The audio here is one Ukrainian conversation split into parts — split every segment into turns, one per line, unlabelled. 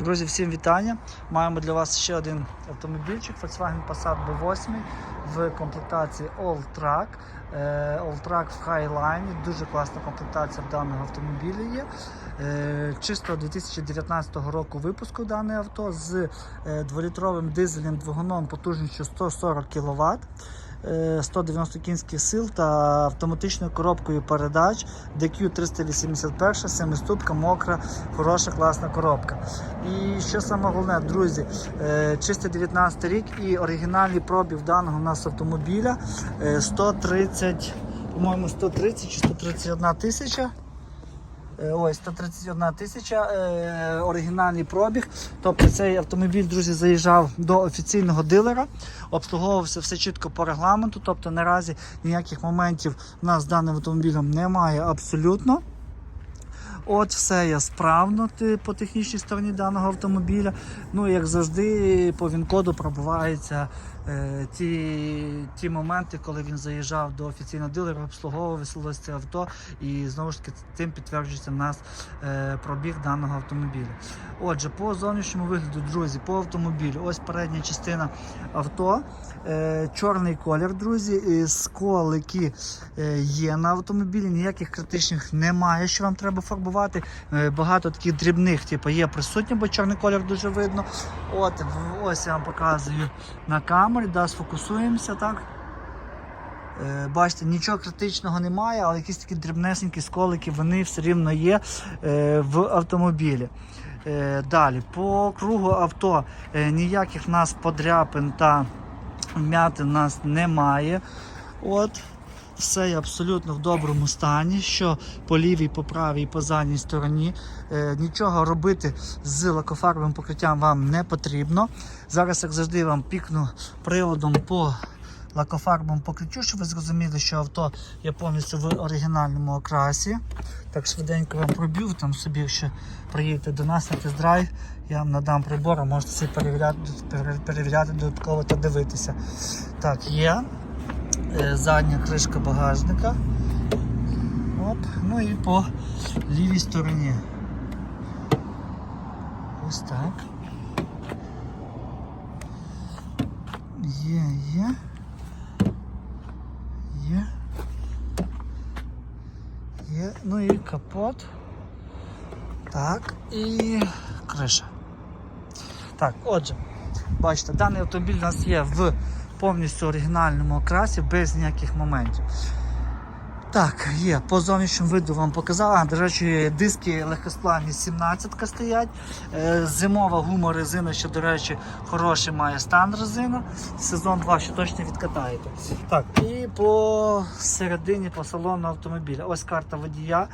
Друзі, всім вітання. Маємо для вас ще один автомобільчик Volkswagen Passat B8 в комплектації All Track. Е, All Track в Highline. Дуже класна комплектація в даного автомобіля є. Е, Чисто 2019 року випуску дане авто з е, 2-літровим дизельним двигуном потужністю 140 кВт. 190 кінських сил та автоматичною коробкою передач DQ381, семиступка, мокра, хороша, класна коробка. І що саме головне, друзі, е, чистий 19 рік і оригінальний пробіг даного у нас автомобіля е, 130, по-моєму, 130 чи 131 тисяча. Е, Ось 131 тисяча е, оригінальний пробіг. Тобто цей автомобіль, друзі, заїжджав до офіційного дилера, обслуговувався все чітко по регламенту. Тобто наразі ніяких моментів у нас з даним автомобілем немає абсолютно. От все є справно по технічній стороні даного автомобіля. Ну, як завжди, по він-коду пробиваються е, ті, ті моменти, коли він заїжджав до офіційного дилера, обслуговував це авто, і знову ж таки тим підтверджується в нас е, пробіг даного автомобіля. Отже, по зовнішньому вигляду, друзі, по автомобілю, ось передня частина авто, е, чорний колір, друзі, сколики е, є на автомобілі, ніяких критичних немає, що вам треба фарбувати. Е, Багато таких дрібних, типу, є присутні, бо чорний колір дуже видно. От, ось я вам показую на камері, да, сфокусуємося, так. Е, Бачите, нічого критичного немає, але якісь такі дрібнесенькі сколики вони все рівно є е, в автомобілі. Е, Далі, по кругу авто е, ніяких нас подряпин та м'яти нас немає. От. Все є абсолютно в доброму стані, що по лівій, по правій, по задній стороні. Е, нічого робити з лакофарбовим покриттям вам не потрібно. Зараз, як завжди, вам пікну приводом по лакофарбовому покриттю, щоб ви зрозуміли, що авто є повністю в оригінальному окрасі. Так швиденько вам проб'ю, там собі, якщо приїдете до нас на тест-драйв, я вам надам прибор, а можете собі перевіряти, перевіряти додатково та дивитися. Так, є. Е, Задня кришка багажника. Оп. Ну і по лівій стороні. Ось так. Є, є. Є. Є. Ну і капот. Так, і криша. Так, отже, бачите, даний автомобіль у нас є в повністю оригінальному окрасі, без ніяких моментів. Так, є, по зовнішньому виду вам показала. До речі, диски легкосплавні 17 стоять. Е, Зимова гума резина, що, до речі, хороший має стан резина. Сезон 2 ще точно відкатаєте. Так, і по середині, по салону автомобіля. Ось карта водія.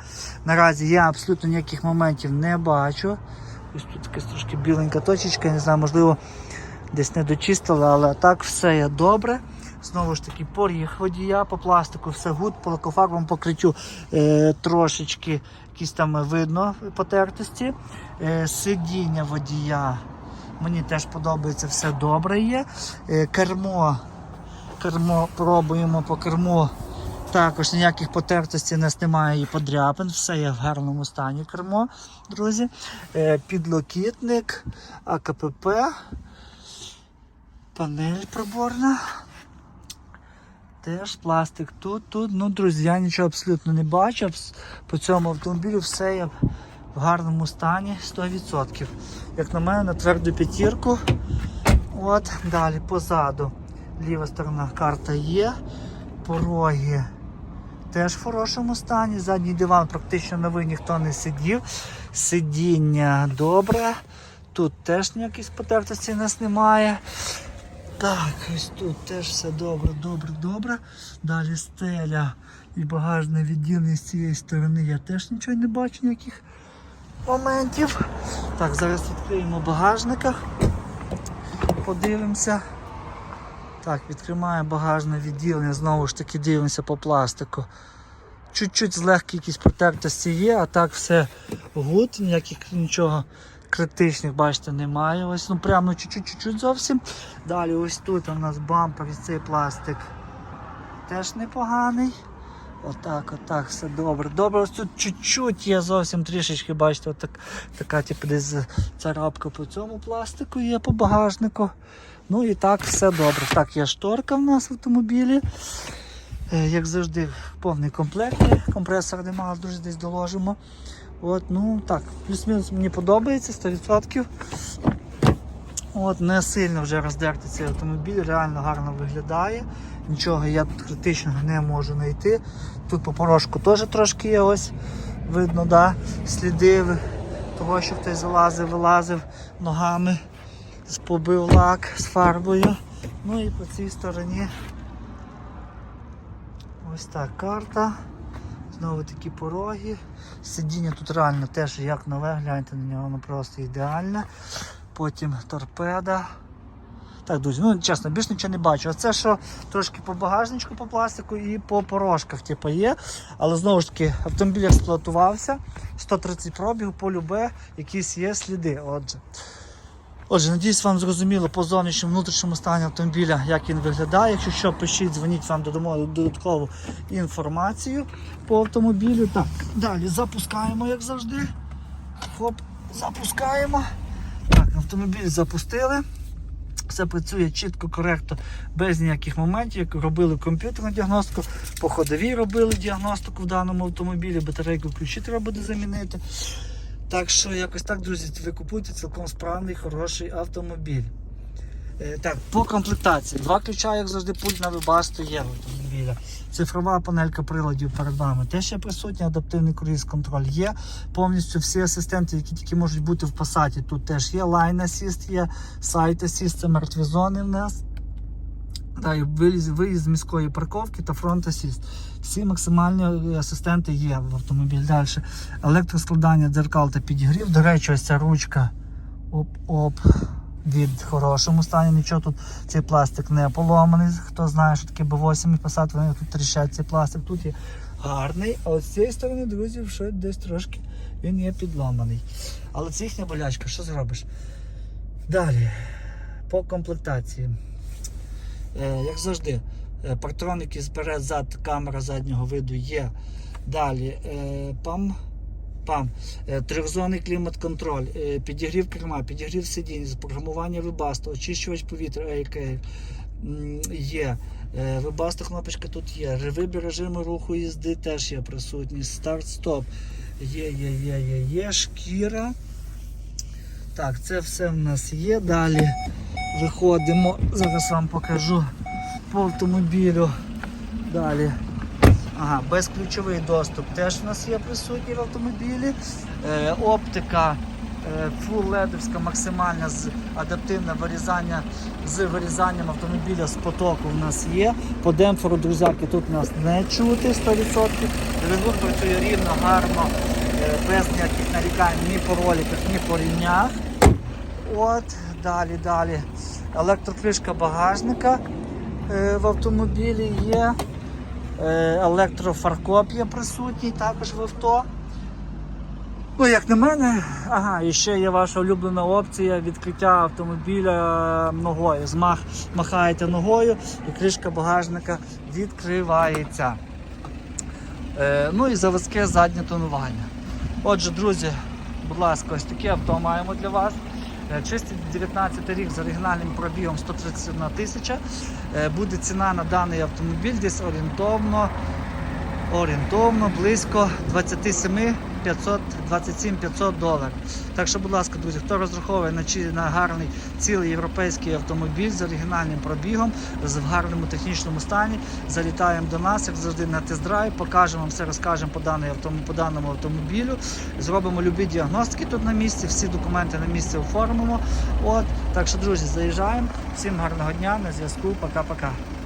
Наразі я абсолютно ніяких моментів не бачу. Ось тут якась трошки біленька точечка, не знаю, можливо, десь не дочистила, але так все є добре. Знову ж таки, поріг водія по пластику, все гуд, по лакофарбовому покриттю е, трошечки якісь там видно потертості. Е, сидіння водія. Мені теж подобається, все добре є. Е, кермо, кермо пробуємо по керму. Також ніяких потертостей нас немає і подряпин, все є в гарному стані кермо, друзі. Е, підлокітник, АКПП, панель приборна. Теж пластик тут, тут. Ну, друзі, я нічого абсолютно не. Абс- По цьому автомобілю все є в гарному стані 100%. Як на мене, на тверду п'ятірку. От, далі позаду. Ліва сторона карта є. Пороги теж в хорошому стані. Задній диван практично новий ніхто не сидів. Сидіння добре. Тут теж ніяких потертостей нас немає. Так, ось тут теж все добре, добре, добре. Далі стеля і багажне відділення з цієї сторони я теж нічого не бачу, ніяких моментів. Так, зараз відкриємо багажника. Подивимося. Так, відкриваємо багажне відділення, знову ж таки дивимося по пластику. Чуть-чуть злегкі якісь протертості є, а так все гуд, ніяких нічого критичних, бачите, немає. Ось, ну прямо чуть-чуть зовсім. Далі ось тут у нас бампер і цей пластик теж непоганий. Отак, отак, все добре. Добре, ось тут чуть-чуть є зовсім трішечки, бачите, отак, така типу, десь царапка по цьому пластику є по багажнику. Ну і так, все добре. Так, є шторка в нас в автомобілі. Е, Як завжди, повний комплект. Компресор немає, дуже десь доложимо. От, ну так, плюс-мінус мені подобається 100%. От, не сильно вже роздертий цей автомобіль, реально гарно виглядає. Нічого я тут критичного не можу знайти. Тут по порошку теж трошки є ось видно, да, сліди того, що хтось залазив, вилазив ногами, побив лак з фарбою. Ну і по цій стороні ось так карта. Знову такі пороги. Сидіння тут реально теж як нове, гляньте на нього, воно просто ідеальне. Потім торпеда. Так, друзі, ну чесно, більш нічого не бачу. А це що трошки по багажничку, по пластику і по порошках типу, є. Але знову ж таки, автомобіль експлуатувався. 130 пробігу, по любе, якісь є сліди. Отже. Отже, надіюсь, вам зрозуміло по зовнішньому внутрішньому стані автомобіля, як він виглядає. Якщо що, пишіть, дзвоніть вам додамо додаткову інформацію по автомобілю. Так, далі запускаємо, як завжди. Хоп, запускаємо. Так, автомобіль запустили. Все працює чітко, коректно, без ніяких моментів. Як робили комп'ютерну діагностику, по ходовій робили діагностику в даному автомобілі, батарейку ключі треба буде замінити. Так що якось так, друзі, ви купуєте цілком справний, хороший автомобіль. Е, так, по комплектації. Два ключа, як завжди, пульт на вибасту є в автомобіля. Цифрова панелька приладів перед вами теж є присутня, адаптивний круїз контроль є. Повністю всі асистенти, які тільки можуть бути в пасаті, тут теж є. Line Assist є, Site Assist, це мертві зони в нас. Та, і виїзд, з міської парковки та фронт асіст. Всі максимальні асистенти є в автомобіль. Далі електроскладання дзеркал та підігрів. До речі, ось ця ручка оп-оп від хорошому стані. Нічого тут цей пластик не поломаний. Хто знає, що таке B8 і вони тут тріщать цей пластик. Тут є гарний, а от з цієї сторони, друзі, що десь трошки він є підломаний. Але це їхня болячка, що зробиш? Далі, по комплектації. Е, як завжди, е, партроники збере зад, камера заднього виду є. Далі е, пам, пам, трьохзонний клімат-контроль, підігрів керма, підігрів сидінь, запрограмування вибасту, очищувач повітря AK є. Вибаста кнопочка тут є. Вибір режиму руху їзди теж є присутній. Старт-стоп. Є, є, є, є, є. Шкіра. Так, це все в нас є. Далі виходимо. Зараз вам покажу по автомобілю. Далі. Ага, безключовий доступ теж в нас є присутній в автомобілі. Е, оптика е, full ледовська максимальна з адаптивне вирізання з вирізанням автомобіля з потоку в нас є. По демпферу, друзяки, тут нас не чути 100%. Двигун працює рівно, гарно, е, без ніяких нарікань ні по роликах, ні по рівнях. От, далі, далі. Електрокришка багажника е, в автомобілі є. Е, електрофаркоп є присутній також в авто. Ну, як на мене, ага, і ще є ваша улюблена опція відкриття автомобіля ногою. Змах, махаєте ногою і кришка багажника відкривається. Е, ну і заводське заднє тонування. Отже, друзі, будь ласка, ось таке авто маємо для вас. Е, Чистий 19 рік з оригінальним пробігом 131 тисяча. Е, Буде ціна на даний автомобіль десь орієнтовно, орієнтовно близько 27 500, 27 500 доларів. Так що, будь ласка, друзі, хто розраховує на, чи- на гарний цілий європейський автомобіль з оригінальним пробігом, з в гарному технічному стані, залітаємо до нас, як завжди, на тест-драйв, покажемо вам все, розкажемо по, даний по даному автомобілю. Зробимо любі діагностики тут на місці, всі документи на місці оформимо. От, так що, друзі, заїжджаємо. Всім гарного дня, на зв'язку, пока-пока.